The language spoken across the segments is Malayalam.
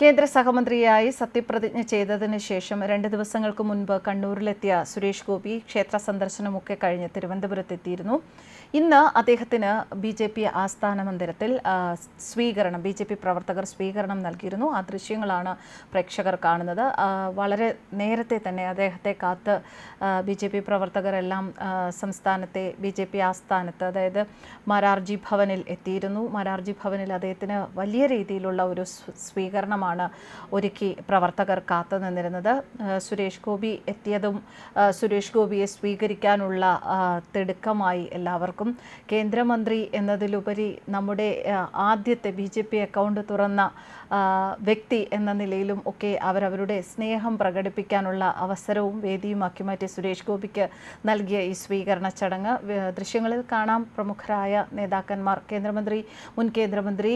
കേന്ദ്ര സഹമന്ത്രിയായി സത്യപ്രതിജ്ഞ ചെയ്തതിന് ശേഷം രണ്ട് ദിവസങ്ങൾക്ക് മുൻപ് കണ്ണൂരിലെത്തിയ സുരേഷ് ഗോപി ക്ഷേത്ര സന്ദർശനമൊക്കെ കഴിഞ്ഞ് തിരുവനന്തപുരത്തെത്തിയിരുന്നു. ഇന്ന് അദ്ദേഹത്തിന് ബി ജെ പി ആസ്ഥാന മന്ദിരത്തിൽ സ്വീകരണം ബി ജെ പി പ്രവർത്തകർ സ്വീകരണം നൽകിയിരുന്നു. ആ ദൃശ്യങ്ങളാണ് പ്രേക്ഷകർ കാണുന്നത്. വളരെ നേരത്തെ തന്നെ അദ്ദേഹത്തെ കാത്ത് ബി ജെ പി പ്രവർത്തകരെല്ലാം സംസ്ഥാനത്തെ ബി ജെ പി ആസ്ഥാനത്ത് അതായത് മരാർജി ഭവനിൽ എത്തിയിരുന്നു. മരാർജി ഭവനിൽ അദ്ദേഹത്തിന് വലിയ രീതിയിലുള്ള ഒരു സ്വീകരണമാണ് ഒരുക്കി പ്രവർത്തകർ കാത്തു നിന്നിരുന്നത്. സുരേഷ് ഗോപി എത്തിയതും സുരേഷ് ഗോപിയെ സ്വീകരിക്കാനുള്ള തിടുക്കമായി എല്ലാവർക്കും കേന്ദ്രമന്ത്രി എന്നതിലുപരി നമ്മുടെ ആദ്യത്തെ ബി ജെ പി അക്കൗണ്ട് തുറന്ന വ്യക്തി എന്ന നിലയിലും ഒക്കെ അവരവരുടെ സ്നേഹം പ്രകടിപ്പിക്കാനുള്ള അവസരവും വേദിയുമാക്കി മാറ്റി സുരേഷ് ഗോപിക്ക് നൽകിയ ഈ സ്വീകരണ ചടങ്ങ്. ദൃശ്യങ്ങളിൽ കാണാം പ്രമുഖരായ നേതാക്കന്മാർ. കേന്ദ്രമന്ത്രി മുൻ കേന്ദ്രമന്ത്രി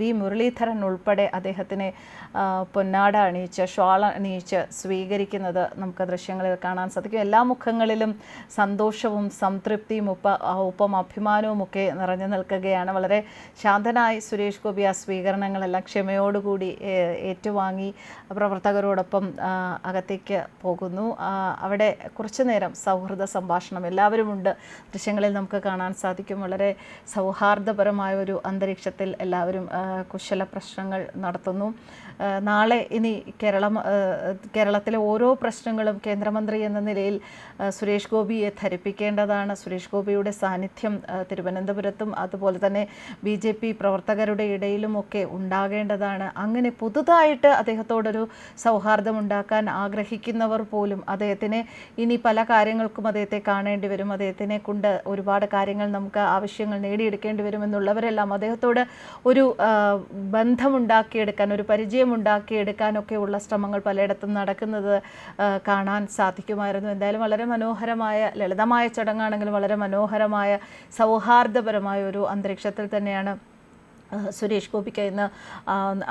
വി മുരളീധരൻ ഉൾപ്പെടെ അദ്ദേഹത്തിനെ പൊന്നാട അണിയിച്ച് ഷോൾ അണിയിച്ച് സ്വീകരിക്കുന്നത് നമുക്ക് ദൃശ്യങ്ങളിൽ കാണാൻ സാധിക്കും. എല്ലാ മുഖങ്ങളിലും സന്തോഷവും സംതൃപ്തിയും ഒപ്പ ആ, അഭിമാനവും ഒക്കെ നിറഞ്ഞു നിൽക്കുകയാണ്. വളരെ ശാന്തനായി സുരേഷ് ഗോപി ആ സ്വീകരണങ്ങളെല്ലാം ക്ഷമയോടുകൂടി ഏറ്റുവാങ്ങി പ്രവർത്തകരോടൊപ്പം അകത്തേക്ക് പോകുന്നു. അവിടെ കുറച്ചു നേരം സൗഹൃദ സംഭാഷണം എല്ലാവരുമുണ്ട് ദൃശ്യങ്ങളിൽ നമുക്ക് കാണാൻ സാധിക്കും. വളരെ സൗഹാർദ്ദപരമായ ഒരു അന്തരീക്ഷത്തിൽ എല്ലാവരും കുശല പ്രശ്നങ്ങൾ നടത്തുന്നു. നാളെ ഇനി കേരളം കേരളത്തിലെ ഓരോ പ്രശ്നങ്ങളും കേന്ദ്രമന്ത്രി എന്ന നിലയിൽ സുരേഷ് ഗോപിയെ ധരിപ്പിക്കേണ്ടതാണ്. സുരേഷ് ഗോപിയുടെ സാന്നിധ്യം ആ, തിരുവനന്തപുരത്തും അതുപോലെ തന്നെ ബി ജെ പി പ്രവർത്തകരുടെ ഇടയിലും ഒക്കെ ഉണ്ടാകേണ്ടതാണ്. അങ്ങനെ പുതുതായിട്ട് അദ്ദേഹത്തോടൊരു സൗഹാർദ്ദം ഉണ്ടാക്കാൻ ആഗ്രഹിക്കുന്നവർ പോലും അദ്ദേഹത്തിനെ ഇനി പല കാര്യങ്ങൾക്കും അദ്ദേഹത്തെ കാണേണ്ടി വരും. അദ്ദേഹത്തിനെ കൊണ്ട് ഒരുപാട് കാര്യങ്ങൾ നമുക്ക് ആവശ്യങ്ങൾ നേടിയെടുക്കേണ്ടി വരുമെന്നുള്ളവരെല്ലാം അദ്ദേഹത്തോട് ഒരു ബന്ധമുണ്ടാക്കിയെടുക്കാൻ ഒരു പരിചയമുണ്ടാക്കിയെടുക്കാനൊക്കെ ഉള്ള ശ്രമങ്ങൾ പലയിടത്തും നടക്കുന്നത് കാണാൻ സാധിക്കുമായിരുന്നു. എന്തായാലും വളരെ മനോഹരമായ ലളിതമായ ചടങ്ങാണെങ്കിലും വളരെ മനോഹരമായ സൗഹാർദ്ദപരമായ ഒരു അന്തരീക്ഷത്തിൽ തന്നെയാണ് സുരേഷ് ഗോപിക്ക് ഇന്ന്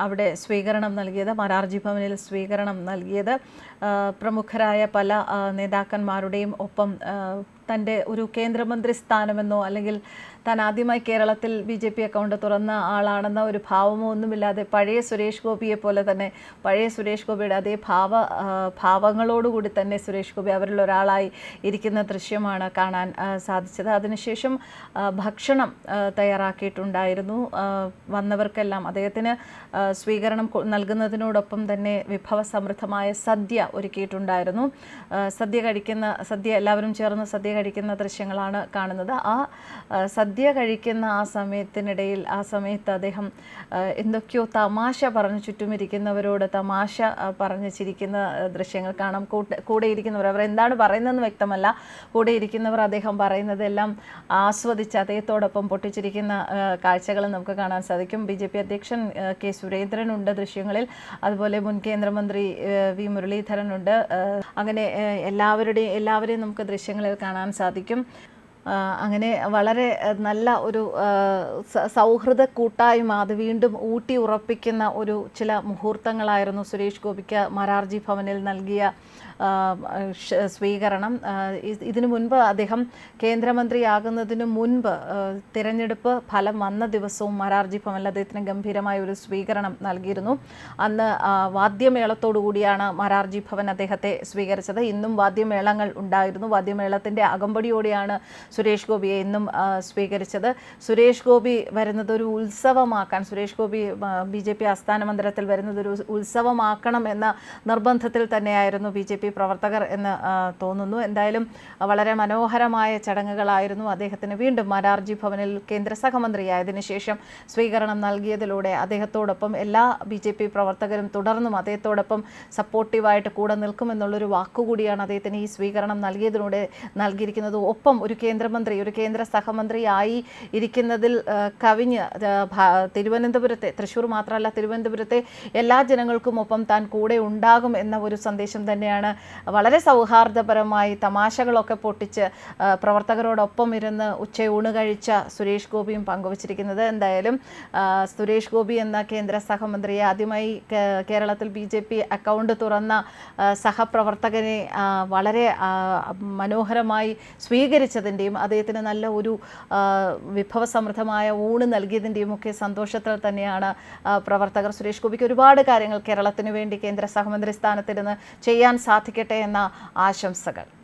അവിടെ സ്വീകരണം നൽകിയത് മരാർജി ഭവനിൽ സ്വീകരണം നൽകിയത്. പ്രമുഖരായ പല നേതാക്കന്മാരുടെയും ഒപ്പം തന്റെ ഒരു കേന്ദ്രമന്ത്രി സ്ഥാനമെന്നോ അല്ലെങ്കിൽ താൻ ആദ്യമായി കേരളത്തിൽ ബി ജെ പി അക്കൗണ്ട് തുറന്ന ആളാണെന്ന ഒരു ഭാവമോ ഒന്നുമില്ലാതെ പഴയ സുരേഷ് ഗോപിയെ പോലെ തന്നെ പഴയ സുരേഷ് ഗോപിയുടെ അതേ ഭാവ ഭാവങ്ങളോടുകൂടി തന്നെ സുരേഷ് ഗോപി അവരിൽ ഒരാളായി ഇരിക്കുന്ന ദൃശ്യമാണ് കാണാൻ സാധിച്ചത്. അതിനുശേഷം ഭക്ഷണം തയ്യാറാക്കിയിട്ടുണ്ടായിരുന്നു. വന്നവർക്കെല്ലാം അദ്ദേഹത്തിന് സ്വീകരണം നൽകുന്നതിനോടൊപ്പം തന്നെ വിഭവ സമൃദ്ധമായ സദ്യ ഒരുക്കിയിട്ടുണ്ടായിരുന്നു. സദ്യ കഴിക്കുന്ന സദ്യ എല്ലാവരും ചേർന്ന് സദ്യ കഴിക്കുന്ന ദൃശ്യങ്ങളാണ് കാണുന്നത്. ആ സദ്യ കഴിക്കുന്ന ആ സമയത്തിനിടയിൽ ആ സമയത്ത് അദ്ദേഹം എന്തൊക്കെയോ തമാശ പറഞ്ഞ് ചുറ്റുമിരിക്കുന്നവരോട് തമാശ പറഞ്ഞ് ചിരിക്കുന്ന ദൃശ്യങ്ങൾ കാണാം. കൂട്ട കൂടെ ഇരിക്കുന്നവർ അവർ എന്താണ് പറയുന്നതെന്ന് വ്യക്തമല്ല. കൂടെ ഇരിക്കുന്നവർ അദ്ദേഹം പറയുന്നതെല്ലാം ആസ്വദിച്ച് അദ്ദേഹത്തോടൊപ്പം പൊട്ടിച്ചിരിക്കുന്ന കാഴ്ചകൾ നമുക്ക് കാണാൻ സാധിക്കും. ബി ജെ പി അധ്യക്ഷൻ കെ സുരേന്ദ്രൻ ഉണ്ട് ദൃശ്യങ്ങളിൽ. അതുപോലെ മുൻ കേന്ദ്രമന്ത്രി വി മുരളീധരനുണ്ട് അങ്ങനെ എല്ലാവരുടെയും എല്ലാവരെയും നമുക്ക് ദൃശ്യങ്ങളിൽ കാണാൻ സാധിക്കും. അങ്ങനെ വളരെ നല്ല ഒരു സൗഹൃദ കൂട്ടായ്മ അത് വീണ്ടും ഊട്ടി ഉറപ്പിക്കുന്ന ഒരു ചില മുഹൂർത്തങ്ങളായിരുന്നു സുരേഷ് ഗോപിക്ക് മരാർജി ഭവനിൽ നൽകിയ സ്വീകരണം. ഇതിനു മുൻപ് അദ്ദേഹം കേന്ദ്രമന്ത്രിയാകുന്നതിന് മുൻപ് തിരഞ്ഞെടുപ്പ് ഫലം വന്ന ദിവസവും മരാർജി ഭവനിൽ അദ്ദേഹത്തിന് ഗംഭീരമായ ഒരു സ്വീകരണം നൽകിയിരുന്നു. അന്ന് വാദ്യമേളത്തോടുകൂടിയാണ് വാദ്യമേളത്തോടു കൂടിയാണ് മരാർജി ഭവൻ അദ്ദേഹത്തെ സ്വീകരിച്ചത്. ഇന്നും വാദ്യമേളങ്ങൾ ഉണ്ടായിരുന്നു. വാദ്യമേളത്തിന്റെ അകമ്പടിയോടെയാണ് സുരേഷ് ഗോപിയെ ഇന്നും സ്വീകരിച്ചത്. സുരേഷ് ഗോപി വരുന്നത് ഒരു ഉത്സവമാക്കാൻ Suresh Gopi B J P ആസ്ഥാന മന്ദിരത്തിൽ വരുന്നത് ഒരു ഉത്സവമാക്കണം എന്ന നിർബന്ധത്തിൽ തന്നെയായിരുന്നു ബി ജെ പി പ്രവർത്തകർ എന്ന് തോന്നുന്നു. എന്തായാലും വളരെ മനോഹരമായ ചടങ്ങുകളായിരുന്നു അദ്ദേഹത്തിന് വീണ്ടും മരാർജി ഭവനിൽ കേന്ദ്ര സഹമന്ത്രിയായതിനു ശേഷം സ്വീകരണം നൽകിയതിലൂടെ അദ്ദേഹത്തോടൊപ്പം എല്ലാ ബി ജെ പി പ്രവർത്തകരും തുടർന്നും അദ്ദേഹത്തോടൊപ്പം സപ്പോർട്ടീവായിട്ട് കൂടെ നിൽക്കുമെന്നുള്ളൊരു വാക്കുകൂടിയാണ് അദ്ദേഹത്തിന് ഈ സ്വീകരണം നൽകിയതിലൂടെ നൽകിയിരിക്കുന്നത്. ഒപ്പം ഒരു കേന്ദ്രമന്ത്രി ഒരു കേന്ദ്ര സഹമന്ത്രിയായി ഇരിക്കുന്നതിൽ കവിഞ്ഞ് തിരുവനന്തപുരത്തെ തൃശ്ശൂർ മാത്രമല്ല തിരുവനന്തപുരത്തെ എല്ലാ ജനങ്ങൾക്കും ഒപ്പം താൻ കൂടെ ഉണ്ടാകും എന്ന ഒരു സന്ദേശം തന്നെയാണ് വളരെ സൗഹാർദ്ദപരമായി തമാശകളൊക്കെ പൊട്ടിച്ച് പ്രവർത്തകരോടൊപ്പം ഇരുന്ന് ഉച്ചയൂണ് കഴിച്ച സുരേഷ് ഗോപിയും പങ്കുവച്ചിരിക്കുന്നത് എന്തായാലും സുരേഷ് ഗോപി എന്ന കേന്ദ്ര സഹമന്ത്രിയെ ആദ്യമായി കേരളത്തിൽ ബി ജെ പി അക്കൗണ്ട് തുറന്ന സഹപ്രവർത്തകനെ വളരെ മനോഹരമായി സ്വീകരിച്ചതിന്റെയും അദ്ദേഹത്തിന് നല്ല ഒരു വിഭവ വിഭവസമൃദ്ധമായ ഊണ് നൽകിയതിന്റെയും ഒക്കെ സന്തോഷത്തിൽ തന്നെയാണ് പ്രവർത്തകർ സുരേഷ് ഗോപിക്ക് ഒരുപാട് കാര്യങ്ങൾ കേരളത്തിന് വേണ്ടി കേന്ദ്ര സഹമന്ത്രി സ്ഥാനത്തിരുന്ന് ചെയ്യാൻ സാധിക്കട്ടെ എന്ന ആശംസകൾ.